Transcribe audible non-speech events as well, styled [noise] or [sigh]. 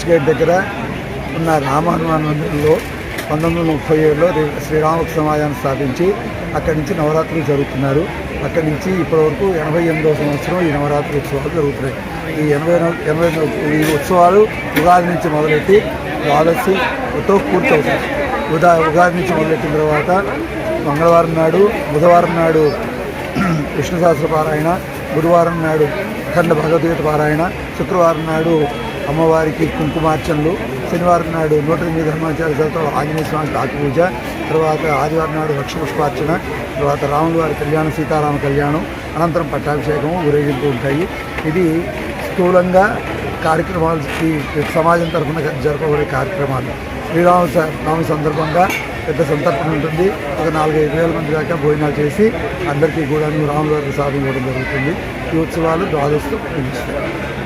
Schools gate దగ్గర ఉన్న రామహనుమాన్ మందిరంలో పంతొమ్మిది వందల ముప్పై ఏడులో శ్రీరామ సమాజాన్ని స్థాపించి అక్కడి నుంచి నవరాత్రులు జరుగుతున్నారు. అక్కడి నుంచి ఇప్పటివరకు ఎనభై ఎనిమిదవ సంవత్సరం ఈ నవరాత్రి ఉత్సవాలు జరుగుతున్నాయి. ఈ ఎనభై ఎనభై ఈ ఉత్సవాలు ఉగాది నుంచి మొదలెట్టి ద్వాదశితో పూర్తవుతాయి. ఉదా ఉగాది నుంచి మొదలెట్టిన తర్వాత మంగళవారం నాడు బుధవారం నాడు [clears throat] విష్ణు సహస్ర పారాయణ గురువారం నాడు అఖండ భగవద్గీత పారాయణ శుక్రవారం నాడు అమ్మవారికి కుంకుమార్చనలు. శనివారం నాడు నూట ఎనిమిది హనుమాచార్య చదువుతో ఆంజనేయ స్వామి ఆకు పూజ. తర్వాత ఆదివారం నాడు లక్ష పుష్పార్చన. తర్వాత రాముల వారి కళ్యాణం సీతారామ కళ్యాణం. అనంతరం పట్టాభిషేకం ఊరేగింపు ఉంటాయి. ఇది స్థూలంగా కార్యక్రమాలకి సమాజం తరఫున జరపబడే కార్యక్రమాలు. శ్రీరామ స- నవమి సందర్భంగా పెద్ద సంతర్పణ ఉంటుంది. ఒక నాలుగైదు వేల మంది దాకా భోజనాలు చేసి అందరికీ కూడా రాముల వారికి సాధన ఇవ్వడం జరుగుతుంది. ఈ ఉత్సవాలు ద్వాదశతో ముగిస్తాయి